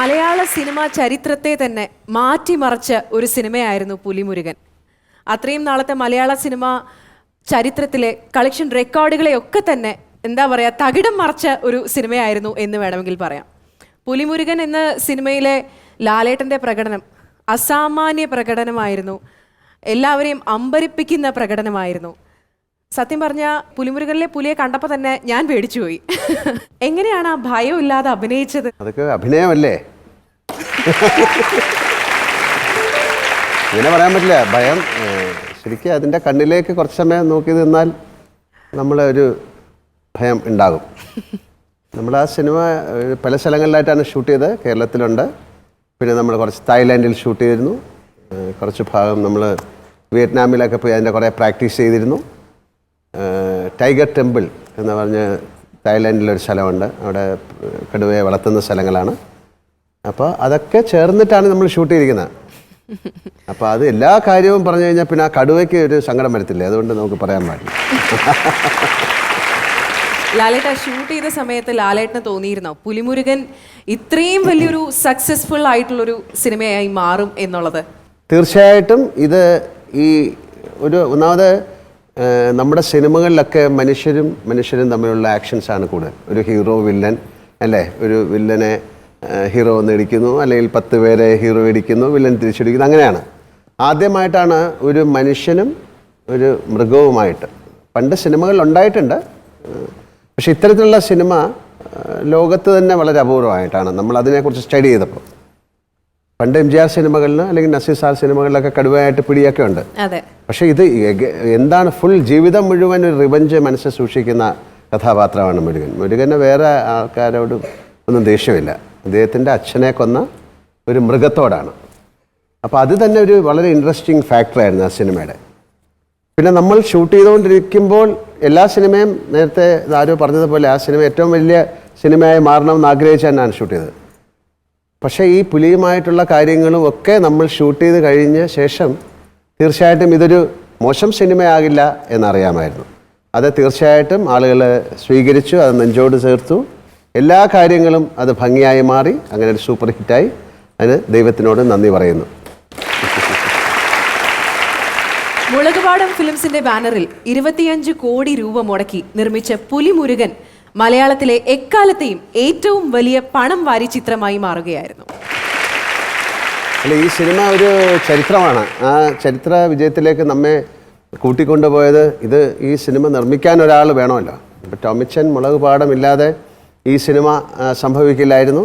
മലയാള cinema ചരിത്രത്തെ തന്നെ മാറ്റിമറിച്ച ഒരു സിനിമയായിരുന്നു പുലിമുരുകൻ. അത്രയും നാളത്തെ മലയാള സിനിമ ചരിത്രത്തിലെ കളക്ഷൻ റെക്കോർഡുകളെയൊക്കെ തന്നെ എന്താ പറയുക തകിടം മറിച്ച ഒരു സിനിമയായിരുന്നു എന്ന് വേണമെങ്കിൽ പറയാം. പുലിമുരുകൻ എന്ന സിനിമയിലെ ലാലേട്ടന്റെ പ്രകടനം അസാമാന്യ പ്രകടനമായിരുന്നു. എല്ലാവരെയും അമ്പരിപ്പിക്കുന്ന പ്രകടനമായിരുന്നു. സത്യം പറഞ്ഞ പുലിമുരുകനിലെ പുലിയെ കണ്ടപ്പോൾ തന്നെ ഞാൻ പേടിച്ചുപോയി. എങ്ങനെയാണ് ആ ഭയമില്ലാതെ അഭിനയിച്ചത്? അതൊക്കെ അഭിനയമല്ലേ? ഇങ്ങനെ പറയാൻ പറ്റില്ല. ഭയം ശരിക്കും അതിന്റെ കണ്ണിലേക്ക് കുറച്ച് സമയം നോക്കി നിന്നാൽ നമ്മളെ ഒരു ഭയം ഉണ്ടാകും. നമ്മൾ ആ സിനിമ പല സ്ഥലങ്ങളിലായിട്ടാണ് ഷൂട്ട് ചെയ്തത്. കേരളത്തിലുണ്ട്. പിന്നെ നമ്മൾ കുറച്ച് തായ്ലാൻഡിൽ ഷൂട്ട് ചെയ്തിരുന്നു. കുറച്ച് ഭാഗം നമ്മൾ വിയറ്റ്നാമിലൊക്കെ പോയി അതിന്റെ കുറേ പ്രാക്ടീസ് ചെയ്തിരുന്നു. ടൈഗർ ടെമ്പിൾ എന്ന് പറഞ്ഞ് തായ്ലാൻഡിലൊരു സ്ഥലമുണ്ട്. അവിടെ കടുവയെ വളർത്തുന്ന സ്ഥലങ്ങളാണ്. അപ്പോൾ അതൊക്കെ ചേർന്നിട്ടാണ് നമ്മൾ ഷൂട്ട് ചെയ്തിരിക്കുന്നത്. അപ്പോൾ അത് എല്ലാ കാര്യവും പറഞ്ഞു കഴിഞ്ഞാൽ പിന്നെ ആ കടുവയ്ക്ക് ഒരു സങ്കടം വരത്തില്ലേ? അതുകൊണ്ട് നമുക്ക് പറയാൻ പാടില്ല. ലാലേട്ട ഷൂട്ട് ചെയ്ത സമയത്ത് ലാലേട്ടന് തോന്നിയിരുന്നോ? പുലിമുരുകൻ ഇത്രയും വലിയൊരു സക്സസ്ഫുൾ ആയിട്ടുള്ളൊരു സിനിമയായി മാറും എന്നുള്ളത്? തീർച്ചയായിട്ടും ഇത് ഈ ഒരു ഒന്നാമത് നമ്മുടെ സിനിമകളിലൊക്കെ മനുഷ്യരും മനുഷ്യരും തമ്മിലുള്ള ആക്ഷൻസ് ആണ് കൂടുതൽ. ഒരു ഹീറോ വില്ലൻ അല്ലേ? ഒരു വില്ലനെ ഹീറോ വന്ന് ഇടിക്കുന്നു അല്ലെങ്കിൽ പത്ത് പേരെ ഹീറോ ഇടിക്കുന്നു വില്ലൻ തിരിച്ചടിക്കുന്നു അങ്ങനെയാണ്. ആദ്യമായിട്ടാണ് ഒരു മനുഷ്യനും ഒരു മൃഗവുമായിട്ട്. പണ്ട് സിനിമകളിൽ ഉണ്ടായിട്ടുണ്ട്. പക്ഷേ ഇത്തരത്തിലുള്ള സിനിമ ലോകത്ത് തന്നെ വളരെ അപൂർവമായിട്ടാണ്. നമ്മൾ അതിനെക്കുറിച്ച് സ്റ്റഡി ചെയ്തപ്പോൾ. പണ്ട് എം ജി ആർ സിനിമകളിൽ അല്ലെങ്കിൽ നസീർ സാർ സിനിമകളിലൊക്കെ കടുവയായിട്ട് പിടിയൊക്കെ ഉണ്ട്. പക്ഷേ ഇത് എന്താണ് ഫുൾ ജീവിതം മുഴുവൻ ഒരു റിവഞ്ച് മനസ്സിൽ സൂക്ഷിക്കുന്ന കഥാപാത്രമാണ് മുരുകൻ. മുരുകനെ വേറെ ആൾക്കാരോട് ഒന്നും ദേഷ്യമില്ല. അദ്ദേഹത്തിന്റെ അച്ഛനെ കൊന്ന ഒരു മൃഗത്തോടാണ്. അപ്പോൾ അത് തന്നെ ഒരു വളരെ ഇൻട്രസ്റ്റിംഗ് ഫാക്ടറായിരുന്നു ആ സിനിമയുടെ. പിന്നെ നമ്മൾ ഷൂട്ട് ചെയ്തുകൊണ്ടിരിക്കുമ്പോൾ എല്ലാ സിനിമയും നേരത്തെ ആരോ പറഞ്ഞതുപോലെ ആ സിനിമ ഏറ്റവും വലിയ സിനിമയായി മാറണമെന്ന് ആഗ്രഹിച്ച് തന്നെയാണ് ഷൂട്ട് ചെയ്തത്. പക്ഷേ ഈ പുലിയുമായിട്ടുള്ള കാര്യങ്ങളും ഒക്കെ നമ്മൾ ഷൂട്ട് ചെയ്ത് കഴിഞ്ഞ ശേഷം തീർച്ചയായിട്ടും ഇതൊരു മോശം സിനിമയാകില്ല എന്നറിയാമായിരുന്നു. അത് തീർച്ചയായിട്ടും ആളുകൾ സ്വീകരിച്ചു അത് നെഞ്ചോട് ചേർത്തു. എല്ലാ കാര്യങ്ങളും അത് ഭംഗിയായി മാറി അങ്ങനെ ഒരു സൂപ്പർ ഹിറ്റായി അതിന് ദൈവത്തിനോട് നന്ദി പറയുന്നു. മുളകുപാടം ഫിലിംസിന്റെ ബാനറിൽ ഇരുപത്തിയഞ്ച് കോടി രൂപ മുടക്കി നിർമ്മിച്ച പുലിമുരുകൻ മലയാളത്തിലെ എക്കാലത്തെയും ഏറ്റവും വലിയ പണം വാരി ചിത്രമായി മാറുകയായിരുന്നു. അല്ല ഈ സിനിമ ഒരു ചരിത്രമാണ്. ആ ചരിത്ര വിജയത്തിലേക്ക് നമ്മെ കൂട്ടിക്കൊണ്ടുപോയത് ഇത് ഈ സിനിമ നിർമ്മിക്കാൻ ഒരാൾ വേണമല്ലോ. ഇപ്പം ടോമിച്ചൻ മുളക് പാടമില്ലാതെ ഈ സിനിമ സംഭവിക്കില്ലായിരുന്നു.